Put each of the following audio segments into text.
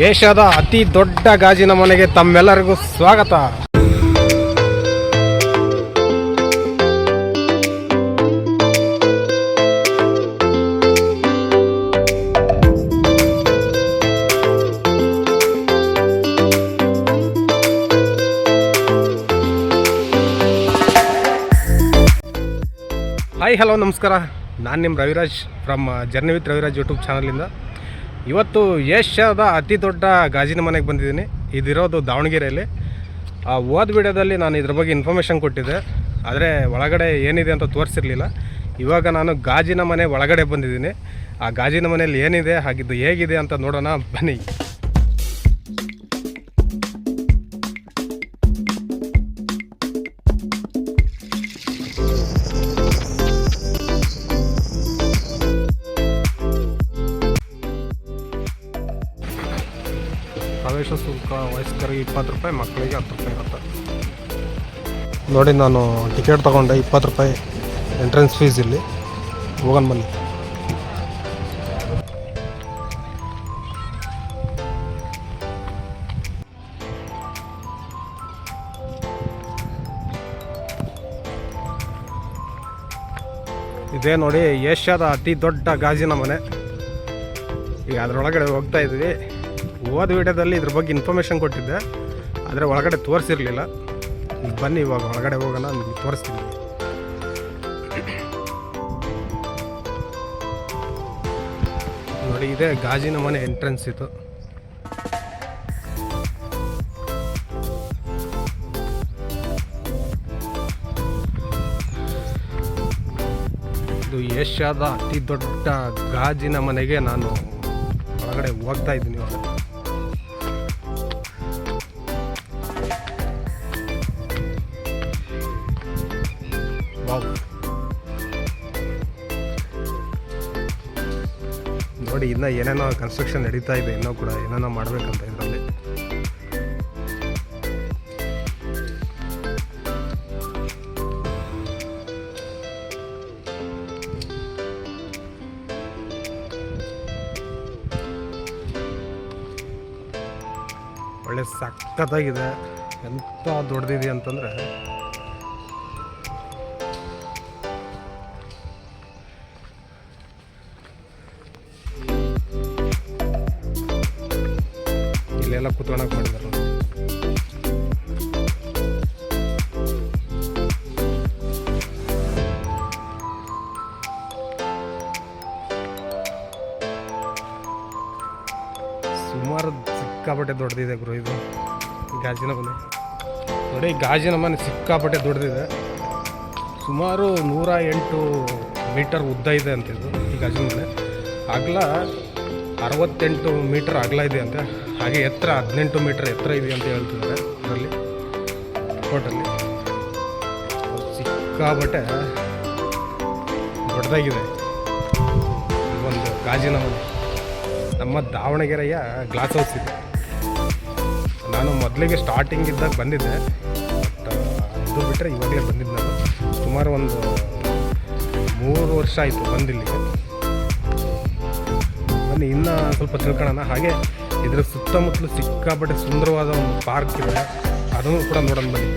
ಏಷ್ಯಾದ ಅತಿ ದೊಡ್ಡ ಗಾಜಿನ ಮನೆಗೆ ತಮ್ಮೆಲ್ಲರಿಗೂ ಸ್ವಾಗತ. ಹಾಯ್ ಹಲೋ ನಮಸ್ಕಾರ. ನಾನು ನಿಮ್ಮ Raviraj from journey with Raviraj YouTube ಚಾನಲಿಂದ ಇವತ್ತು ಏಷ್ಯಾದ ಅತಿ ದೊಡ್ಡ ಗಾಜಿನ ಮನೆಗೆ ಬಂದಿದ್ದೀನಿ. ಇದಿರೋದು ದಾವಣಗೆರೆಯಲ್ಲಿ. ಆ ಓದ್ ವಿಡಿಯೋದಲ್ಲಿ ನಾನು ಇದ್ರ ಬಗ್ಗೆ ಇನ್ಫಾರ್ಮೇಷನ್ ಕೊಟ್ಟಿದ್ದೆ. ಆದರೆ ಒಳಗಡೆ ಏನಿದೆ ಅಂತ ತೋರಿಸಿರಲಿಲ್ಲ. ಇವಾಗ ನಾನು ಗಾಜಿನ ಮನೆ ಒಳಗಡೆ ಬಂದಿದ್ದೀನಿ. ಆ ಗಾಜಿನ ಮನೆಯಲ್ಲಿ ಏನಿದೆ, ಹಾಗಿದ್ದು ಹೇಗಿದೆ ಅಂತ ನೋಡೋಣ. ಬನ್ನಿ. ಇಪ್ಪತ್ತು ರೂಪಾಯಿ ಮಕ್ಕಳಿಗೆ ಹತ್ತು ರೂಪಾಯಿ ಇರುತ್ತೆ. ನೋಡಿ ನಾನು ಟಿಕೆಟ್ ತೊಗೊಂಡೆ ಇಪ್ಪತ್ತು ರೂಪಾಯಿ ಎಂಟ್ರೆನ್ಸ್ ಫೀಸ್ ಇಲ್ಲಿ. ಹೋಗೋಣ ಬನ್ನಿ. ಇದೇ ನೋಡಿ ಏಷ್ಯಾದ ಅತಿ ದೊಡ್ಡ ಗಾಜಿನ ಮನೆ. ಈಗ ಅದರೊಳಗಡೆ ಹೋಗ್ತಾ ಇದ್ವಿ ಹೋದ ವೀಡಿಯೋದಲ್ಲಿ ಇದ್ರ ಬಗ್ಗೆ ಇನ್ಫಾರ್ಮೇಷನ್ ಕೊಟ್ಟಿದ್ದೆ. ಆದರೆ ಒಳಗಡೆ ತೋರಿಸಿರಲಿಲ್ಲ. ಬನ್ನಿ ಇವಾಗ ಒಳಗಡೆ ಹೋಗೋಣ, ನಿಮಗೆ ತೋರಿಸ್ತೀನಿ. ನೋಡಿ, ಇದೆ ಗಾಜಿನ ಮನೆ ಎಂಟ್ರೆನ್ಸ್ ಇದು. ಇದು ಏಷ್ಯಾದ ಅತಿ ದೊಡ್ಡ ಗಾಜಿನ ಮನೆಗೆ ನಾನು ಒಳಗಡೆ ಹೋಗ್ತಾ ಇದ್ದೀನಿ ಇವಾಗ. ಇನ್ನ ಏನೇನೋ ಕನ್ಸ್ಟ್ರಕ್ಷನ್ ನಡೀತಾ ಇದೆ, ಇನ್ನೂ ಕೂಡ ಏನೇನೋ ಮಾಡಬೇಕಂತ ಇದರಲ್ಲಿ. ಒಳ್ಳೆ ಸಖತ್ತಾಗಿದೆ. ಎಂಥ ದೊಡ್ಡದಿದೆ ಅಂತಂದ್ರೆ ಗಾಜಿನ ಮನೆ ಸಿಕ್ಕಾಪಟ್ಟೆ ದೊಡ್ಡದಿದೆ. ಸುಮಾರು ನೂರ ಎಂಟು ಮೀಟರ್ ಉದ್ದ ಇದೆ ಅಂತಿದ್ದು ಈ ಗಾಜಿನ ಮನೆ. ಅಗಲ ಅರವತ್ತೆಂಟು ಮೀಟರ್ ಅಗಲ ಇದೆ ಅಂತ. ಹಾಗೆ ಎತ್ತರ ಹದಿನೆಂಟು ಮೀಟರ್ ಎತ್ತರ ಇದೆ ಅಂತ ಹೇಳ್ತಿದ್ದಾರೆ ಅದರಲ್ಲಿ ಫೋಟಲ್ಲಿ ಸಿಕ್ಕಾಪಟ್ಟೆ ದೊಡ್ಡದಾಗಿದೆ. ಒಂದು ಗಾಜಿನ ಮನೆ. ನಮ್ಮ ದಾವಣಗೆರೆಯ ಗ್ಲಾಸ್ ಹೌಸ್ ಇದೆ. ನಾನು ಮೊದಲಿಗೆ ಸ್ಟಾರ್ಟಿಂಗ್ ಇದ್ದಾಗ ಬಂದಿದ್ದೆ. ಬಿಟ್ಟರೆ ಇವಾಗಲೇ ಬಂದಿದ್ದು ನಾನು ಸುಮಾರು ಒಂದು ಮೂರು ವರ್ಷ ಆಯಿತು ಬಂದಿಲ್ಲಿಗೆ. ಬನ್ನಿ, ಇನ್ನೂ ಸ್ವಲ್ಪ ತಿಳ್ಕೊಳ್ಳೋಣ. ಹಾಗೆ ಇದರ ಸುತ್ತಮುತ್ತಲು ಸಿಕ್ಕಾಪಟ್ಟೆ ಸುಂದರವಾದ ಒಂದು ಪಾರ್ಕ್ ಇದೆ. ಅದನ್ನು ಕೂಡ ನೋಡೋಣ ಬನ್ನಿ.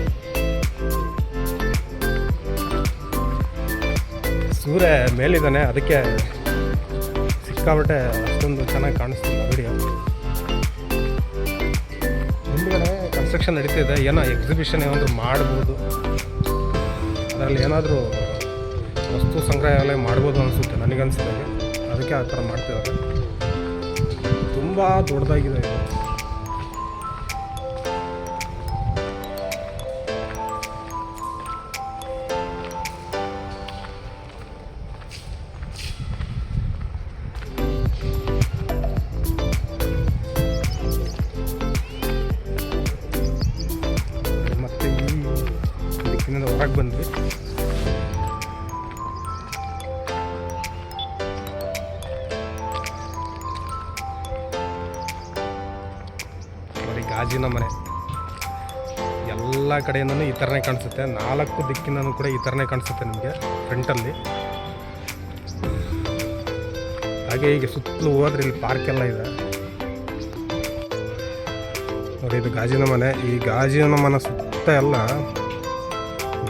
ಸೂರ್ಯ ಮೇಲಿದ್ದಾನೆ, ಅದಕ್ಕೆ ಸಿಕ್ಕಾಪಟ್ಟೆ ಅಷ್ಟೊಂದು ಚೆನ್ನಾಗಿ ಕಾಣಿಸ್ತಿಲ್ಲ ವಿಡಿಯೋ ಹಿಂದ್ಗಡೆ ಕನ್ಸ್ಟ್ರಕ್ಷನ್ ನಡೀತಿದೆ ಏನೋ ಎಕ್ಸಿಬಿಷನ್ ಏನಾದರೂ ಮಾಡ್ಬೋದು. ಅದರಲ್ಲಿ ಏನಾದರೂ ವಸ್ತು ಸಂಗ್ರಹಾಲಯ ಮಾಡ್ಬೋದು ಅನಿಸುತ್ತೆ ನನಗನ್ಸಿದಾಗೆ ಅದಕ್ಕೆ ಆ ಥರ ಮಾಡ್ತಿದ್ದಾರೆ. ತುಂಬ ದೊಡ್ಡದಾಗಿದೆ ನೋಡಿ ಮನೆ. ಎಲ್ಲ ಕಡೆಯಿಂದನೂ ಈ ಥರನೇ ಕಾಣಿಸುತ್ತೆ. ನಾಲ್ಕು ದಿಕ್ಕಿನೂ ಕೂಡ ಈ ಥರನೇ ಕಾಣಿಸುತ್ತೆ ನಿಮಗೆ, ಫ್ರಂಟಲ್ಲಿ. ಹಾಗೆ ಈಗ ಸುತ್ತಲೂ ಹೋದ್ರೆ ಇಲ್ಲಿ ಪಾರ್ಕ್ ಎಲ್ಲ ಇದೆ. ನೋಡಿ, ಇದು ಗಾಜಿನ ಮನೆ. ಈ ಗಾಜಿನ ಮನೆ ಸುತ್ತ ಎಲ್ಲ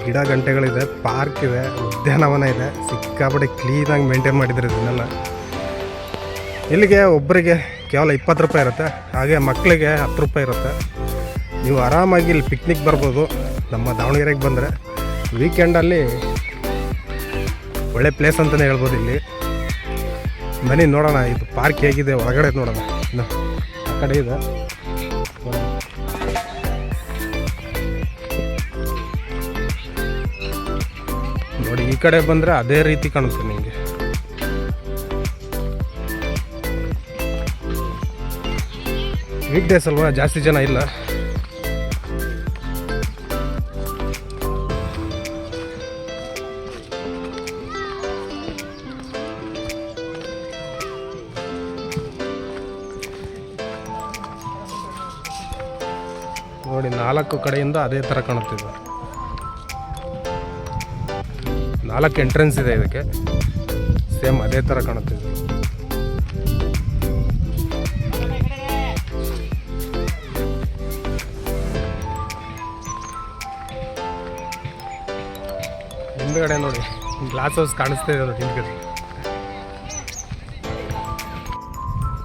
ಗಿಡ ಗಂಟೆಗಳಿದೆ ಪಾರ್ಕ್ ಇದೆ ಉದ್ಯಾನವನ ಇದೆ. ಸಿಕ್ಕಾಪಟ್ಟೆ ಕ್ಲೀನಾಗಿ ಮೇಂಟೈನ್ ಮಾಡಿದ್ದಾರೆ ಇದನ್ನೆಲ್ಲ. ಇಲ್ಲಿಗೆ ಒಬ್ಬರಿಗೆ ಕೇವಲ ಇಪ್ಪತ್ತು ರೂಪಾಯಿ ಇರುತ್ತೆ. ಹಾಗೆ ಮಕ್ಕಳಿಗೆ ಹತ್ತು ರೂಪಾಯಿ ಇರುತ್ತೆ. ನೀವು ಆರಾಮಾಗಿ ಇಲ್ಲಿ ಪಿಕ್ನಿಕ್ ಬರ್ಬೋದು. ನಮ್ಮ ದಾವಣಗೆರೆಗೆ ಬಂದರೆ ವೀಕೆಂಡಲ್ಲಿ ಒಳ್ಳೆ ಪ್ಲೇಸ್ ಅಂತಲೇ ಹೇಳ್ಬೋದು ಇಲ್ಲಿ. ಮನೆ ನೋಡೋಣ, ಇದು ಪಾರ್ಕ್ ಹೇಗಿದೆ, ಒಳಗಡೆ ನೋಡೋಣ. ಇನ್ನು ಆ ಕಡೆ ಇದೆ. ನೋಡಿ, ಈ ಕಡೆ ಬಂದರೆ ಅದೇ ರೀತಿ ಕಾಣುತ್ತೆ ನಿಮಗೆ. ವೀಕ್ ಡೇಸ್ ಅಲ್ವಾ? ಜಾಸ್ತಿ ಜನ ಇಲ್ಲ. ನೋಡಿ, ನಾಲ್ಕು ಕಡೆಯಿಂದ ಅದೇ ಥರ ಕಾಣುತ್ತಿದೆ. ನಾಲ್ಕು ಎಂಟ್ರೆನ್ಸ್ ಇದೆ ಇದಕ್ಕೆ. ಸೇಮ್ ಅದೇ ಥರ ಕಾಣುತ್ತಿದೆ. ಹಿಂದ್ಗಡೆ ನೋಡಿ ಗ್ಲಾಸ್ ಹೌಸ್ ಕಾಣಿಸ್ತಾ ಇದೆ ನೋಡಿ ಹಿಂದ್ಗಡೆ.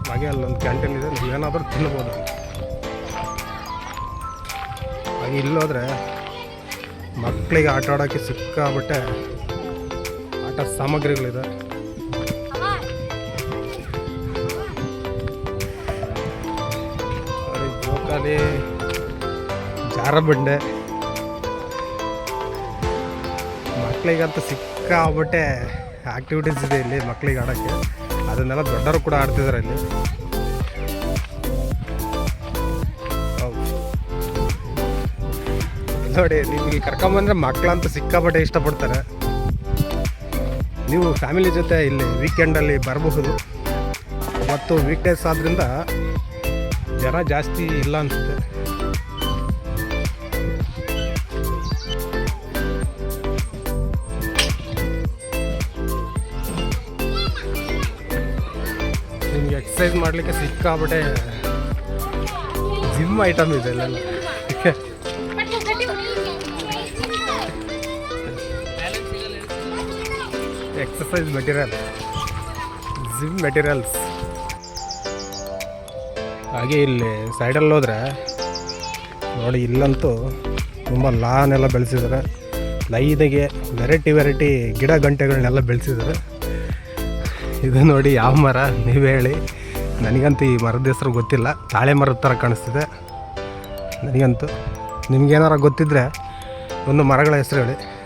ಹಾಗೆ ಅಲ್ಲೊಂದು ಕ್ಯಾಂಟೀನ್ ಇದೆ ನೀವೇನಾದರೂ ತಿನ್ಬೋದು. ಹಾಗೆ ಇಲ್ಲೋದ್ರೆ ಮಕ್ಕಳಿಗೆ ಆಟ ಆಡೋಕ್ಕೆ ಸಿಕ್ಕಾಬಿಟ್ಟೆ ಆಟ ಸಾಮಗ್ರಿಗಳಿದೆ. ಜೋಕಾಲಿ, ಜಾರಬಂಡೆ. ಮಕ್ಕಳಿಗಂತೂ ಸಿಕ್ಕಾಬಟ್ಟೆ ಆ್ಯಕ್ಟಿವಿಟೀಸ್ ಇದೆ ಇಲ್ಲಿ ಮಕ್ಕಳಿಗೆ ಆಡೋಕ್ಕೆ. ಅದನ್ನೆಲ್ಲ ದೊಡ್ಡವರು ಕೂಡ ಆಡ್ತಿದ್ದಾರೆ ಇಲ್ಲಿ. ನೋಡಿ ನಿಮಗೆ ಕರ್ಕೊಂಬಂದ್ರೆ ಮಕ್ಕಳಂತೂ ಸಿಕ್ಕಾಪಟ್ಟೆ ಇಷ್ಟಪಡ್ತಾರೆ. ನೀವು ಫ್ಯಾಮಿಲಿ ಜೊತೆ ಇಲ್ಲಿ ವೀಕೆಂಡಲ್ಲಿ ಬರಬಹುದು. ಮತ್ತು ವೀಕ್ಡೇಸ್ ಆದ್ದರಿಂದ ಜನ ಜಾಸ್ತಿ ಇಲ್ಲ ಅನಿಸುತ್ತೆ. ಎಕ್ಸಸೈಸ್ ಮಾಡಲಿಕ್ಕೆ ಸಿಕ್ಕಾಬಿಟ್ಟೆ ಜಿಮ್ ಐಟಮ್ ಇದೆ ಎಲ್ಲ ಎಕ್ಸಸೈಸ್ ಮೆಟೀರಿಯಲ್ ಜಿಮ್ ಮೆಟೀರಿಯಲ್ಸ್ ಹಾಗೆ ಇಲ್ಲಿ ಸೈಡಲ್ಲಿ ಹೋದರೆ, ನೋಡಿ ಇಲ್ಲಂತೂ ತುಂಬ ಲಾನ್ ಎಲ್ಲ ಬೆಳೆಸಿದ್ದಾರೆ ಲೈದಾಗೆ ವೆರೈಟಿ ವೆರೈಟಿ ಗಿಡ ಗಂಟೆಗಳನ್ನೆಲ್ಲ ಬೆಳೆಸಿದ್ದಾರೆ ಇದು ನೋಡಿ ಯಾವ ಮರ, ನೀವು ಹೇಳಿ. ನನಗಂತೂ ಈ ಮರದ ಹೆಸರು ಗೊತ್ತಿಲ್ಲ. ತಾಳೆ ಮರದ ಥರ ಕಾಣಿಸ್ತಿದೆ. ನನಗಂತೂ ನಿಮ್ಗೇನಾರ ಗೊತ್ತಿದ್ದರೆ ಒಂದು ಮರಗಳ ಹೆಸರು ಹೇಳಿ.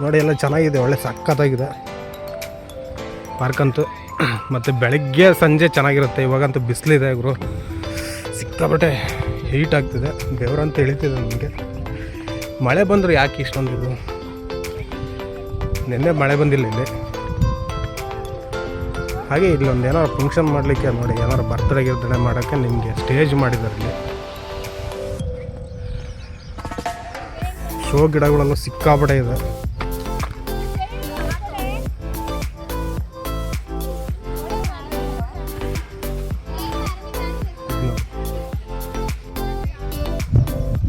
ನೋಡಿ, ಎಲ್ಲ ಚೆನ್ನಾಗಿದೆ, ಒಳ್ಳೆ ಸಕ್ಕತ್ತಾಗಿದೆ ಪಾರ್ಕ್ ಅಂತೂ. ಮತ್ತು ಬೆಳಗ್ಗೆ, ಸಂಜೆ ಚೆನ್ನಾಗಿರುತ್ತೆ. ಇವಾಗಂತೂ ಬಿಸಿಲಿದೆ ಗುರು. ಸಿಕ್ಕಾಪಟ್ಟೆ ಹೀಟ್ ಆಗ್ತಿದೆ. ಬೆವರಂತೂ ಇಳಿತಿದೆ ನಮಗೆ. ಮಳೆ ಬಂದರೂ ಯಾಕೆ ಇಷ್ಟೊಂದು ಇದು? ನಿನ್ನೆ ಮಳೆ ಬಂದಿಲ್ಲ ಇಲ್ಲಿ. ಹಾಗೆ ಇಲ್ಲಿ ಒಂದು ಏನಾರು ಫಂಕ್ಷನ್ ಮಾಡಲಿಕ್ಕೆ ನೋಡಿ ಏನಾರು ಬರ್ತಡೇ ಗಿರ್ತ್ಡೇ ಮಾಡೋಕ್ಕೆ ನಿಮಗೆ ಸ್ಟೇಜ್ ಮಾಡಿದ್ದಾರೆ ಇಲ್ಲಿ ಶೋ ಗಿಡಗಳೆಲ್ಲ ಸಿಕ್ಕಾಪಟ್ಟೆ ಇದೆ.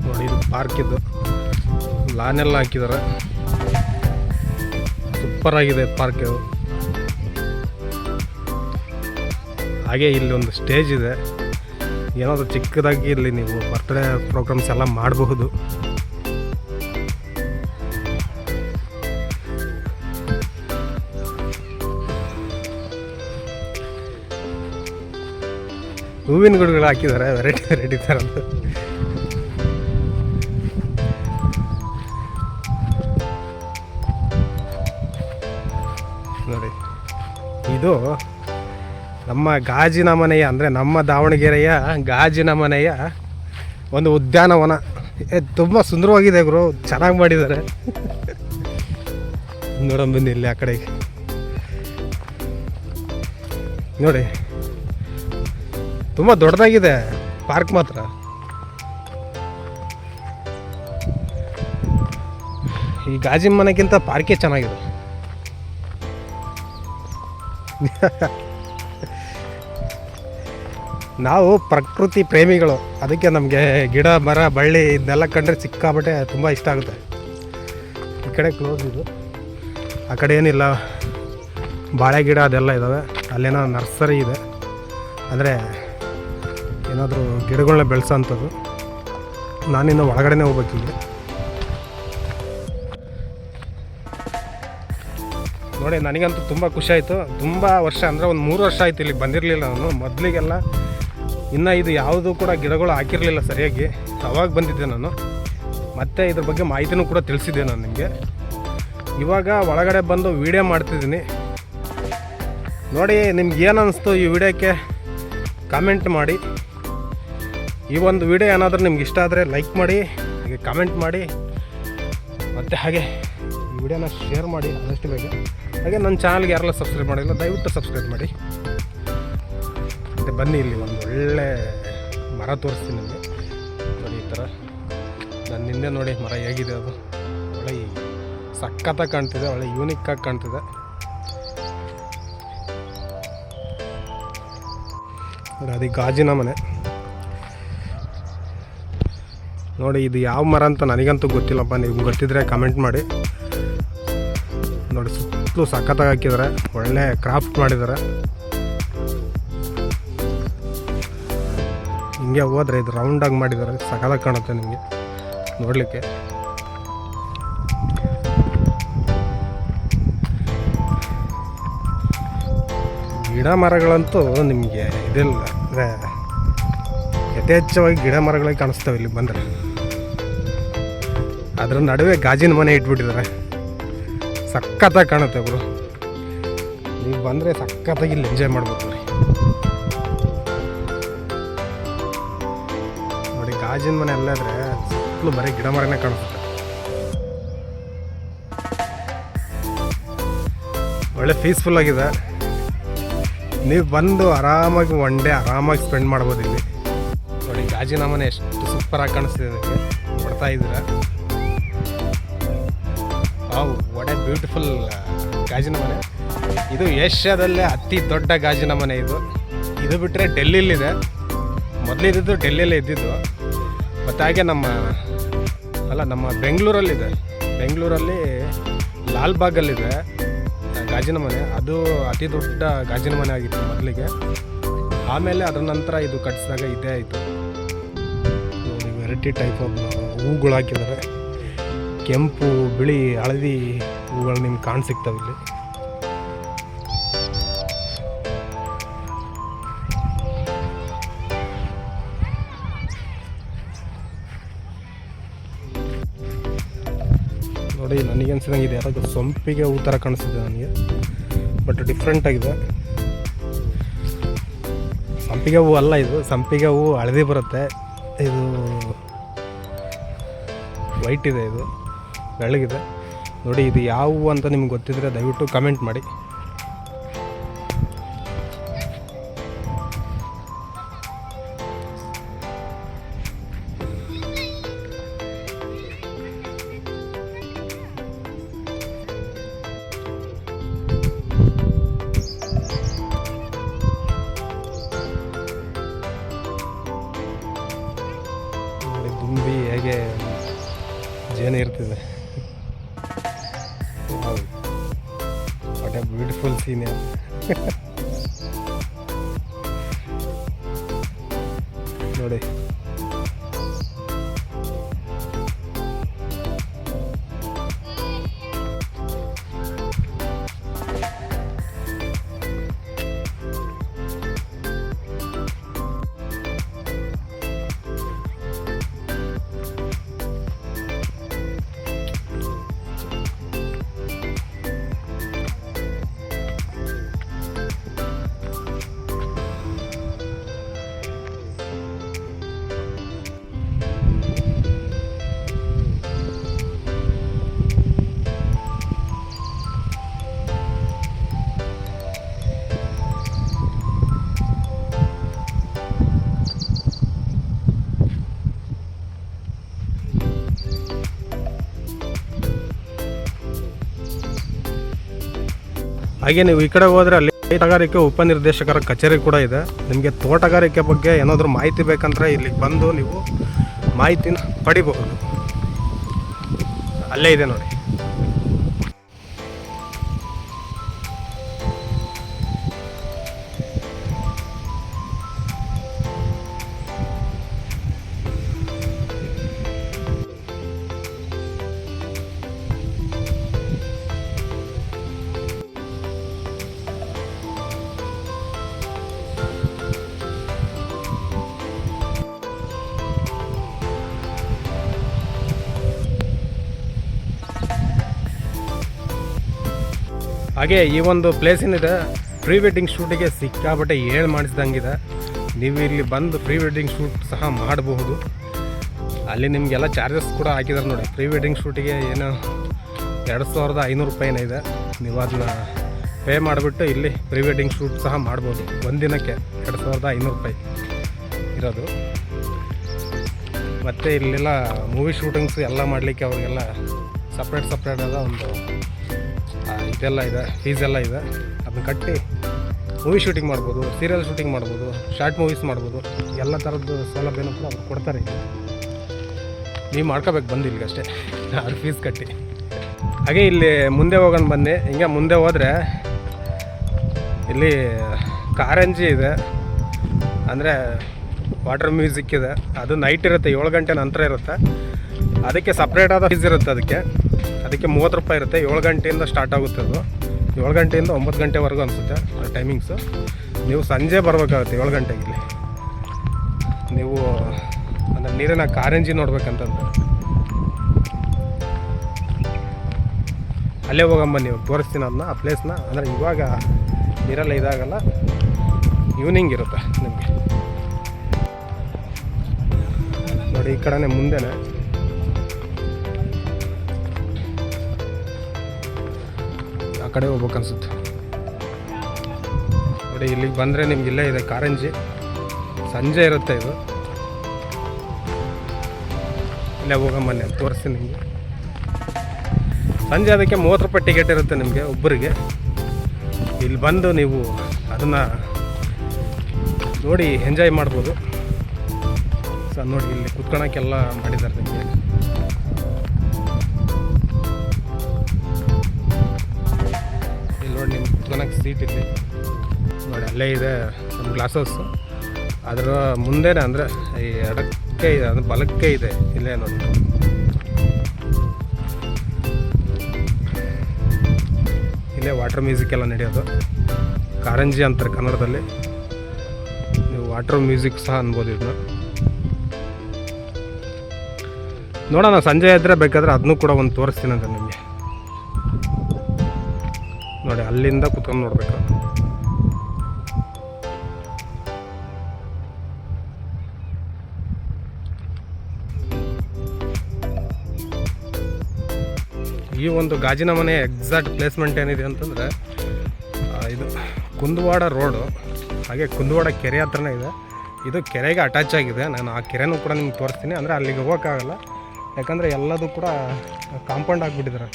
ನೋಡಿ, ಇದು ಪಾರ್ಕ್ ಇದು. ಲಾನೆಲ್ಲ ಹಾಕಿದ್ದಾರೆ. ಸೂಪರ್ ಆಗಿದೆ ಪಾರ್ಕ್ ಇದು. ಹಾಗೆ ಇಲ್ಲಿ ಒಂದು ಸ್ಟೇಜ್ ಇದೆ. ಏನಾದರೂ ಚಿಕ್ಕದಾಗಿ ಇಲ್ಲಿ ನೀವು ಬರ್ತ್ಡೇ ಪ್ರೋಗ್ರಾಮ್ಸ್ ಎಲ್ಲ ಮಾಡಬಹುದು. ಹೂವಿನ ಗಿಡಗಳು ಹಾಕಿದ್ದಾರೆ ವೆರೈಟಿ ವೆರೈಟಿ ಥರದ್ದು ನೋಡಿ, ಇದು ನಮ್ಮ ಗಾಜಿನ ಮನೆಯ, ಅಂದರೆ ನಮ್ಮ ದಾವಣಗೆರೆಯ ಗಾಜಿನ ಮನೆಯ ಒಂದು ಉದ್ಯಾನವನ. ತುಂಬ ಸುಂದರವಾಗಿದೆ ಗುರು, ಚೆನ್ನಾಗಿ ಮಾಡಿದ್ದಾರೆ. ಬನ್ನಿ ಇಲ್ಲಿ ಆ ಕಡೆಗೆ. ನೋಡಿ, ತುಂಬ ದೊಡ್ಡದಾಗಿದೆ ಪಾರ್ಕ್ ಮಾತ್ರ. ಈ ಗಾಜಿನ ಮನೆಗಿಂತ ಪಾರ್ಕೇ ಚೆನ್ನಾಗಿದೆ. ನಾವು ಪ್ರಕೃತಿ ಪ್ರೇಮಿಗಳು. ಅದಕ್ಕೆ ನಮಗೆ ಗಿಡ, ಮರ, ಬಳ್ಳಿ ಇದನ್ನೆಲ್ಲ ಕಂಡ್ರೆ ಸಿಕ್ಕಾಬಟ್ಟೆ ತುಂಬ ಇಷ್ಟ ಆಗುತ್ತೆ. ಈ ಕಡೆ ಕ್ಲೋಸ್ ಇದು. ಆ ಕಡೆ ಏನಿಲ್ಲ. ಬಾಳೆ ಗಿಡ ಅದೆಲ್ಲ ಇದ್ದಾವೆ ಅಲ್ಲೇನೋ ನರ್ಸರಿ ಇದೆ. ಅಂದರೆ ಏನಾದರೂ ಗಿಡಗಳನ್ನ ಬೆಳೆಸೋಂಥದ್ದು. ನಾನಿನ್ನು ಒಳಗಡೆನೇ ಹೋಗ್ಬೇಕಿಲ್ಲಿ ನೋಡಿ, ನನಗಂತೂ ತುಂಬ ಖುಷಿ ಆಯಿತು. ತುಂಬ ವರ್ಷ ಅಂದರೆ ಒಂದು ಮೂರು ವರ್ಷ ಆಯಿತು ಇಲ್ಲಿಗೆ ಬಂದಿರಲಿಲ್ಲ ನಾನು. ಮೊದಲಿಗೆಲ್ಲ ಇನ್ನು ಇದು ಯಾವುದು ಕೂಡ ಗಿಡಗಳು ಹಾಕಿರಲಿಲ್ಲ ಸರಿಯಾಗಿ. ಅವಾಗ ಬಂದಿದ್ದೆ ನಾನು. ಮತ್ತು ಇದ್ರ ಬಗ್ಗೆ ಮಾಹಿತಿನೂ ಕೂಡ ತಿಳಿಸಿದ್ದೆ ನಾನು ನಿಮಗೆ. ಇವಾಗ ಒಳಗಡೆ ಬಂದು ವೀಡಿಯೋ ಮಾಡ್ತಿದ್ದೀನಿ. ನೋಡಿ, ನಿಮ್ಗೆ ಏನು ಅನ್ನಿಸ್ತು ಈ ವಿಡಿಯೋಕ್ಕೆ? ಕಾಮೆಂಟ್ ಮಾಡಿ. ಈ ಒಂದು ವಿಡಿಯೋ ಏನಾದರೂ ನಿಮ್ಗೆ ಇಷ್ಟ ಆದರೆ ಲೈಕ್ ಮಾಡಿ, ಹಾಗೆ ಕಾಮೆಂಟ್ ಮಾಡಿ. ಮತ್ತು ಹಾಗೆ ಈ ವಿಡಿಯೋನ ಶೇರ್ ಮಾಡಿ ಆದಷ್ಟು ಬೇಗ ಹಾಗೆ ನನ್ನ ಚಾನಲ್ಗೆ ಯಾರೆಲ್ಲ ಸಬ್ಸ್ಕ್ರೈಬ್ ಮಾಡಿಲ್ಲ, ದಯವಿಟ್ಟು ಸಬ್ಸ್ಕ್ರೈಬ್ ಮಾಡಿ. ಮತ್ತು ಬನ್ನಿ ಇಲ್ಲಿ ಒಂದು. ಒಳ್ಳೆ ಮರ ತೋರಿಸ್ತೀನಿ ನಿಮಗೆ. ನೋಡಿ ಈ ಥರ ನನ್ನ ನಿನ್ನೆ ನೋಡಿ ಮರ ಹೇಗಿದೆ ಅದು. ಒಳ್ಳೆ ಸಖತ್ತಾಗಿ ಕಾಣ್ತಿದೆ, ಒಳ್ಳೆ ಯೂನಿಕ್ಕಾಗಿ ಕಾಣ್ತಿದೆ. ನೋಡಿ ಅದು ಗಾಜಿನ ಮನೆ. ನೋಡಿ ಇದು ಯಾವ ಮರ ಅಂತ ನನಗಂತೂ ಗೊತ್ತಿಲ್ಲಪ್ಪ, ನೀವು ಗೊತ್ತಿದ್ರೆ ಕಮೆಂಟ್ ಮಾಡಿ. ನೋಡಿ ಸುತ್ತಲೂ ಸಖತ್ತಾಗಿ ಹಾಕಿದ್ದಾರೆ ಒಳ್ಳೆ ಕ್ರಾಫ್ಟ್ ಮಾಡಿದ್ದಾರೆ ಹಿಂಗೆ ಹೋದ್ರೆ ಇದು ರೌಂಡಾಗಿ ಮಾಡಿದ್ದಾರೆ ಸಕಾಲ ಕಾಣುತ್ತೆ ನಿಮಗೆ. ನೋಡಲಿಕ್ಕೆ. ಗಿಡ ಮರಗಳಂತೂ ನಿಮಗೆ ಇದಿಲ್ಲ. ಅಂದರೆ ಯಥೇಚ್ಛವಾಗಿ ಗಿಡ ಮರಗಳೇ ಕಾಣಿಸ್ತವೆ ಇಲ್ಲಿ ಬಂದರೆ. ಅದರ ನಡುವೆ ಗಾಜಿನ ಮನೆ ಇಟ್ಬಿಟ್ಟಿದ್ದಾರೆ ಸಖತ್ತಾಗಿ ಕಾಣುತ್ತೆ ಅವರು ನೀವು ಬಂದರೆ ಸಖತ್ತಾಗಿ ಇಲ್ಲಿ ಎಂಜಾಯ್ ಮಾಡ್ಬೇಕು ಗಾಜಿನ ಮನೆ ಅಲ್ಲಾದ್ರೆ ಸುತ್ತಲೂ ಬರೀ ಗಿಡ ಮರನೇ ಕಾಣಿಸುತ್ತೆ. ಒಳ್ಳೆ ಪೀಸ್ಫುಲ್ ಆಗಿದೆ. ನೀವು ಬಂದು ಆರಾಮಾಗಿ ಒನ್ ಡೇ ಆರಾಮಾಗಿ ಸ್ಪೆಂಡ್ ಮಾಡ್ಬೋದು ಇಲ್ಲಿ. ನೋಡಿ, ಗಾಜಿನ ಮನೆ ಎಷ್ಟು ಸೂಪರಾಗಿ ಕಾಣಿಸ್ತಿದೆ ನಿಮಗೆ ನೋಡ್ತಾ ಇದ್ದೀರಾ? ವಾವ್ ಒಡೆ ಬ್ಯೂಟಿಫುಲ್ ಗಾಜಿನ ಮನೆ. ಇದು ಏಷ್ಯಾದಲ್ಲೇ ಅತಿ ದೊಡ್ಡ ಗಾಜಿನ ಮನೆ ಇದು. ಇದು ಬಿಟ್ಟರೆ ಡೆಲ್ಲಿಲಿದೆ. ಮೊದಲಿದ್ದು ಡೆಲ್ಲಿಯಲ್ಲೇ ಇದ್ದಿದ್ದು. ಮತ್ತು ಹಾಗೆ ನಮ್ಮ, ಅಲ್ಲ, ನಮ್ಮ ಬೆಂಗಳೂರಲ್ಲಿದೆ. ಬೆಂಗಳೂರಲ್ಲಿ ಲಾಲ್ಬಾಗಲ್ಲಿದೆ ಗಾಜಿನ ಮನೆ. ಅದು ಅತಿ ದೊಡ್ಡ ಗಾಜಿನ ಮನೆ ಆಗಿತ್ತು ಮೊದಲಿಗೆ. ಆಮೇಲೆ ಅದರ ನಂತರ ಇದು ಕಟ್ಸಿದಾಗ ಇದೇ ಆಯಿತು. ವೆರೈಟಿ ಟೈಪ್ ಆಫ್ ಹೂಗಳು ಹಾಕಿದ್ದಾರೆ. ಕೆಂಪು, ಬಿಳಿ, ಹಳದಿ ಹೂಗಳು ನಿಮ್ಗೆ ಕಾಣ್ ಸಿಗ್ತವೆ ನೋಡಿ ನನಗೆ ಅನ್ಸಿದಂಗೆ ಇದು. ಯಾರಾದರೂ ಸೊಂಪಿಗೆ ಹೂ ಥರ ಕಾಣಿಸ್ತಿದೆ ನನಗೆ. ಬಟ್ ಡಿಫ್ರೆಂಟ್ ಆಗಿದೆ. ಸಂಪಿಗೆ ಹೂ ಅಲ್ಲ ಇದು. ಸಂಪಿಗೆ ಹೂ ಹಳದಿ ಬರುತ್ತೆ. ಇದು ವೈಟ್ ಇದೆ ಇದು. ಬೆಳ್ಳಗಿದೆ. ನೋಡಿ ಇದು ಯಾವ ಹೂವು ಅಂತ ನಿಮ್ಗೆ ಗೊತ್ತಿದ್ರೆ ದಯವಿಟ್ಟು ಕಮೆಂಟ್ ಮಾಡಿ. ಬ್ಯೂಟಿಫುಲ್ ಸೀನ್ ನೋಡಿ. ಹಾಗೆ ನೀವು ಈ ಕಡೆ ಹೋದ್ರೆ ಅಲ್ಲಿ ತೋಟಗಾರಿಕೆ ಉಪನಿರ್ದೇಶಕರ ಕಚೇರಿ ಕೂಡ ಇದೆ. ನಿಮಗೆ ತೋಟಗಾರಿಕೆ ಬಗ್ಗೆ ಏನಾದರೂ ಮಾಹಿತಿ ಬೇಕಂದ್ರೆ ಇಲ್ಲಿಗೆ ಬಂದು ನೀವು ಮಾಹಿತಿನ ಪಡಿಬಹುದು. ಅಲ್ಲೇ ಇದೆ ನೋಡಿ. ಹಾಗೆ ಈ ಒಂದು ಪ್ಲೇಸ್ ಏನಿದೆ ಪ್ರೀ ವೆಡ್ಡಿಂಗ್ ಶೂಟಿಗೆ ಸಿಕ್ಕಾಬಟ್ಟೆ ಏಳು ಮಾಡಿಸ್ದಂಗಿದೆ. ನೀವು ಇಲ್ಲಿ ಬಂದು ಪ್ರೀ ವೆಡ್ಡಿಂಗ್ ಶೂಟ್ ಸಹ ಮಾಡಬಹುದು. ಅಲ್ಲಿ ನಿಮಗೆಲ್ಲ ಚಾರ್ಜಸ್ ಕೂಡ ಹಾಕಿದ್ದಾರೆ ನೋಡಿ. ಪ್ರೀ ವೆಡ್ಡಿಂಗ್ ಶೂಟಿಗೆ ಏನು ಎರಡು ಸಾವಿರದ ಐನೂರು ರೂಪಾಯಿನೇ ಇದೆ. ನೀವು ಅದನ್ನ ಪೇ ಮಾಡಿಬಿಟ್ಟು ಇಲ್ಲಿ ಪ್ರೀ ವೆಡ್ಡಿಂಗ್ ಶೂಟ್ ಸಹ ಮಾಡ್ಬೋದು ಒಂದಿನಕ್ಕೆ ಎರಡು ಸಾವಿರದ ಐನೂರು ರೂಪಾಯಿ ಇರೋದು. ಮತ್ತು ಇಲ್ಲೆಲ್ಲ ಮೂವಿ ಶೂಟಿಂಗ್ಸ್ ಎಲ್ಲ ಮಾಡಲಿಕ್ಕೆ ಅವ್ರಿಗೆಲ್ಲ ಸಪ್ರೇಟ್ ಸಪ್ರೇಟ್ ಆದ ಒಂದು ಇದೆಲ್ಲ ಇದೆ ಫೀಸ್ ಎಲ್ಲ ಇದೆ. ಅದನ್ನ ಕಟ್ಟಿ ಮೂವಿ ಶೂಟಿಂಗ್ ಮಾಡ್ಬೋದು ಸೀರಿಯಲ್ ಶೂಟಿಂಗ್ ಮಾಡ್ಬೋದು ಶಾರ್ಟ್ ಮೂವೀಸ್ ಮಾಡ್ಬೋದು. ಎಲ್ಲ ಥರದ್ದು ಸೌಲಭ್ಯನೂ ಕೂಡ ಅವ್ರು ಕೊಡ್ತಾರೆ ನೀವು ಮಾಡ್ಕೋಬೇಕು, ಬಂದು ಇಲ್ಲಿಗೆ ಅಷ್ಟೇ. ಅದು ಫೀಸ್ ಕಟ್ಟಿ. ಹಾಗೆ ಇಲ್ಲಿ ಮುಂದೆ ಹೋಗೋಣ ಬನ್ನಿ ಹಿಂಗೆ ಮುಂದೆ ಹೋದರೆ ಇಲ್ಲಿ ಕಾರಂಜಿ ಇದೆ. ಅಂದರೆ ವಾಟರ್ ಮ್ಯೂಸಿಕ್ ಇದೆ. ಅದು ನೈಟ್ ಇರುತ್ತೆ, ಏಳು ಗಂಟೆ ನಂತರ ಇರುತ್ತೆ. ಅದಕ್ಕೆ ಸಪ್ರೇಟಾದ ಫೀಸ್ ಇರುತ್ತೆ ಅದಕ್ಕೆ. ಅದಕ್ಕೆ ಮೂವತ್ತು ರೂಪಾಯಿ ಇರುತ್ತೆ. ಏಳು ಗಂಟೆಯಿಂದ ಸ್ಟಾರ್ಟ್ ಆಗುತ್ತೆ ಅದು. ಏಳು ಗಂಟೆಯಿಂದ ಒಂಬತ್ತು ಗಂಟೆವರೆಗೂ ಅನಿಸುತ್ತೆ ಆ ಟೈಮಿಂಗ್ಸು ನೀವು ಸಂಜೆ ಬರಬೇಕಾಗುತ್ತೆ ಏಳು ಗಂಟೆಗೆ. ಇಲ್ಲಿ ನೀವು ಅಂದರೆ ನೀರಿನ ಕಾರಂಜಿ ನೋಡ್ಬೇಕಂತಂದ್ರೆ. ಅಲ್ಲೇ ಹೋಗಮ್ಮ ನೀವು. ತೋರಿಸ್ತೀನಿ ಅದನ್ನ, ಆ ಪ್ಲೇಸ್ನ ಅಂದರೆ ಇವಾಗ ನೀರೆಲ್ಲ ಇದಾಗಲ್ಲ ಈವ್ನಿಂಗ್ ಇರುತ್ತೆ ನಿಮಗೆ. ನೋಡಿ, ಈ ಕಡೆನೇ ಮುಂದೆನೆ. ಕಡೆ ಹೋಗ್ಬೇಕು ಅನ್ಸುತ್ತೆ ನೋಡಿ, ಇಲ್ಲಿಗೆ ಬಂದರೆ ನಿಮ್ಗೆ ಇಲ್ಲೇ ಇದೆ ಕಾರಂಜಿ. ಸಂಜೆ ಇರುತ್ತೆ ಇದು. ಇಲ್ಲೇ ಹೋಗಮ್ಮನೆ ತೋರಿಸ್ತೀನಿ ನಿಮಗೆ. ಸಂಜೆ ಅದಕ್ಕೆ ಮೂವತ್ತು ರೂಪಾಯಿ ಟಿಕೆಟ್ ಇರುತ್ತೆ ನಿಮಗೆ ಒಬ್ಬರಿಗೆ ಇಲ್ಲಿ ಬಂದು ನೀವು ಅದನ್ನು ನೋಡಿ ಎಂಜಾಯ್ ಮಾಡ್ಬೋದು. ಸರ್ ನೋಡಿ, ಇಲ್ಲಿ ಕುತ್ಕೊಳಕ್ಕೆಲ್ಲ ಮಾಡಿದ್ದಾರೆ ನಿಮಗೆ. ಸೀಟ್ ಇಲ್ಲಿ ನೋಡಿ, ಅಲ್ಲೇ ಇದೆ ನಮ್ಮ ಗ್ಲಾಸಸ್ಸು ಅದರ ಮುಂದೆನೇ ಅಂದರೆ ಈ ಎಡಕ್ಕೆ ಇದೆ, ಅಂದರೆ ಬಲಕ್ಕೆ ಇದೆ. ಇಲ್ಲೇ ನೋಡಿ. ಇಲ್ಲೇ ವಾಟರ್ ಮ್ಯೂಸಿಕ್ ಎಲ್ಲ ನಡೆಯೋದು. ಕಾರಂಜಿ ಅಂತಾರೆ ಕನ್ನಡದಲ್ಲಿ. ನೀವು ವಾಟರ್ ಮ್ಯೂಸಿಕ್ ಸಹ ಅನ್ಬೋದು ಇದನ್ನ ನೋಡೋಣ, ಸಂಜೆ ಇದ್ದರೆ ಬೇಕಾದ್ರೆ ಅದನ್ನು ಕೂಡ ಒಂದು ತೋರಿಸ್ತೀನಿ ಅಂತ ನಿಮಗೆ. ನೋಡಿ, ಅಲ್ಲಿಂದ ಕುತ್ಕೊಂಡು ನೋಡಬೇಕು. ಈ ಒಂದು ಗಾಜಿನ ಮನೆ ಎಕ್ಸಾಕ್ಟ್ ಪ್ಲೇಸ್ಮೆಂಟ್ ಏನಿದೆ ಅಂತಂದರೆ ಇದು ಕುಂದವಾಡ ರೋಡು ಹಾಗೆ ಕುಂದವಾಡ ಕೆರೆ ಹತ್ರನೇ ಇದೆ. ಇದು ಕೆರೆಗೆ ಅಟ್ಯಾಚ್ ಆಗಿದೆ. ನಾನು ಆ ಕೆರೆನೂ ಕೂಡ ನಿಮ್ಗೆ ತೋರಿಸ್ತೀನಿ. ಅಂದರೆ ಅಲ್ಲಿಗೆ ಹೋಗೋಕ್ಕಾಗಲ್ಲ. ಯಾಕಂದರೆ ಎಲ್ಲದೂ ಕೂಡ ಕಾಂಪೌಂಡ್ ಆಗಿಬಿಟ್ಟಿದ್ದಾರೆ.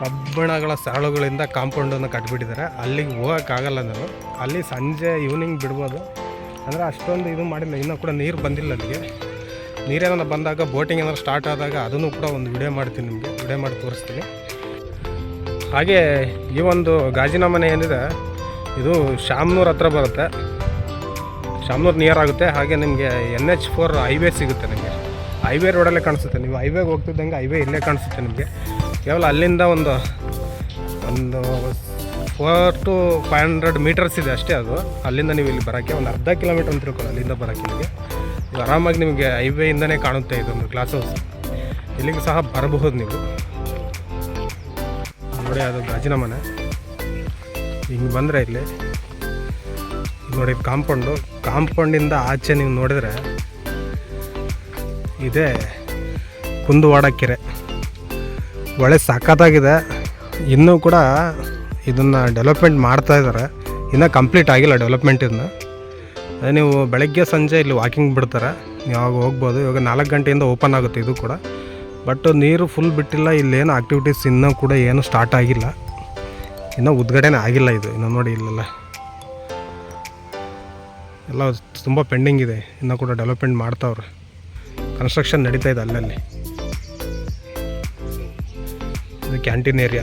ಕಬ್ಬಣಗಳ ಸಾಳುಗಳಿಂದ ಕಾಂಪೌಂಡನ್ನು ಕಟ್ಬಿಟ್ಟಿದ್ದಾರೆ. ಅಲ್ಲಿಗೆ ಹೋಗೋಕ್ಕಾಗಲ್ಲ ನಾನು. ಅಲ್ಲಿ ಸಂಜೆ ಈವ್ನಿಂಗ್ ಬಿಡ್ಬೋದು. ಅಂದರೆ ಅಷ್ಟೊಂದು ಇದು ಮಾಡಿಲ್ಲ ಇನ್ನೂ ಕೂಡ ನೀರು ಬಂದಿಲ್ಲ ಅಲ್ಲಿಗೆ. ನೀರೇನಾದ್ರು ಬಂದಾಗ ಬೋಟಿಂಗ್ ಏನಾದ್ರು ಸ್ಟಾರ್ಟ್ ಆದಾಗ ಅದನ್ನು ಕೂಡ ಒಂದು ವಿಡಿಯೋ ಮಾಡ್ತೀನಿ ನಿಮಗೆ. ವಿಡಿಯೋ ಮಾಡಿ ತೋರಿಸ್ತೀನಿ. ಹಾಗೆ ಈ ಒಂದು ಗಾಜಿನ ಮನೆ ಏನಿದೆ, ಇದು ಶಾಮ್ನೂರ್ ಹತ್ರ ಬರುತ್ತೆ. ಶಾಮ್ನೂರ್ ನಿಯರ್ ಆಗುತ್ತೆ. ಹಾಗೆ ನಿಮಗೆ ಎನ್ ಎಚ್ ಫೋರ್ ಹೈವೇ ಸಿಗುತ್ತೆ ನಿಮಗೆ. ಹೈವೇ ರೋಡಲ್ಲೇ ಕಾಣಿಸುತ್ತೆ. ನೀವು ಹೈವೇಗೆ ಹೋಗ್ತಿದ್ದಂಗೆ ಹೈವೇ ಇಲ್ಲೇ ಕಾಣಿಸುತ್ತೆ ನಿಮಗೆ. ಕೇವಲ ಅಲ್ಲಿಂದ ಒಂದು ಒಂದು four to five hundred metres ಇದೆ ಅಷ್ಟೇ ಅದು. ಅಲ್ಲಿಂದ ನೀವು ಇಲ್ಲಿ ಬರೋಕ್ಕೆ ಒಂದು ಅರ್ಧ ಕಿಲೋಮೀಟರ್ ಅಂತ ತಿಳ್ಕೊಳ್ಳಿ, ಅಲ್ಲಿಂದ ಬರೋಕ್ಕೆ ನಿಮಗೆ. ಆರಾಮಾಗಿ ನಿಮಗೆ ಹೈವೇಯಿಂದನೇ ಕಾಣುತ್ತೆ ಇದೊಂದು ಗ್ಲಾಸ್ ಹೌಸ್ ಇಲ್ಲಿಗೆ ಸಹ ಬರಬಹುದು ನೀವು. ನೋಡಿ, ಅದು ಗಾಜಿನ ಮನೆ. ಹಿಂಗೆ ಬಂದರೆ ಇಲ್ಲಿ ನೋಡಿ ಕಾಂಪೌಂಡು. ಕಾಂಪೌಂಡಿಂದ ಆಚೆ ನೀವು ನೋಡಿದರೆ, ಇದೇ ಕುಂದುವಾಡ ಕೆರೆ. ಒಳ್ಳೆ ಸಖತ್ತಾಗಿದೆ. ಇನ್ನೂ ಕೂಡ ಇದನ್ನು ಡೆವಲಪ್ಮೆಂಟ್ ಮಾಡ್ತಾ ಇದ್ದಾರೆ ಇನ್ನೂ ಕಂಪ್ಲೀಟ್ ಆಗಿಲ್ಲ ಡೆವಲಪ್ಮೆಂಟ್ ಇದನ್ನ ನೀವು ಬೆಳಗ್ಗೆ ಸಂಜೆ ಇಲ್ಲಿ ವಾಕಿಂಗ್ ಬಿಡ್ತಾರೆ. ನೀವು ಆವಾಗ ಹೋಗ್ಬೋದು. ಇವಾಗ ನಾಲ್ಕು ಗಂಟೆಯಿಂದ ಓಪನ್ ಆಗುತ್ತೆ ಇದು ಕೂಡ. ಬಟ್ ನೀರು ಫುಲ್ ಬಿಟ್ಟಿಲ್ಲ, ಇಲ್ಲೇನು ಆ್ಯಕ್ಟಿವಿಟೀಸ್ ಇನ್ನೂ ಕೂಡ ಏನು ಸ್ಟಾರ್ಟ್ ಆಗಿಲ್ಲ. ಇನ್ನೂ ಉದ್ಘಾಟನೆ ಆಗಿಲ್ಲ ಇದು. ಇನ್ನು ನೋಡಿ ಇಲ್ಲೆಲ್ಲ. ಎಲ್ಲ ತುಂಬ ಪೆಂಡಿಂಗ್ ಇದೆ. ಇನ್ನೂ ಕೂಡ ಡೆವಲಪ್ಮೆಂಟ್ ಮಾಡ್ತಾವ್ರೆ. ಕನ್ಸ್ಟ್ರಕ್ಷನ್ ನಡೀತಾ ಇದೆ ಅಲ್ಲಲ್ಲಿ. ಇದು ಕ್ಯಾಂಟೀನ್ ಏರಿಯಾ.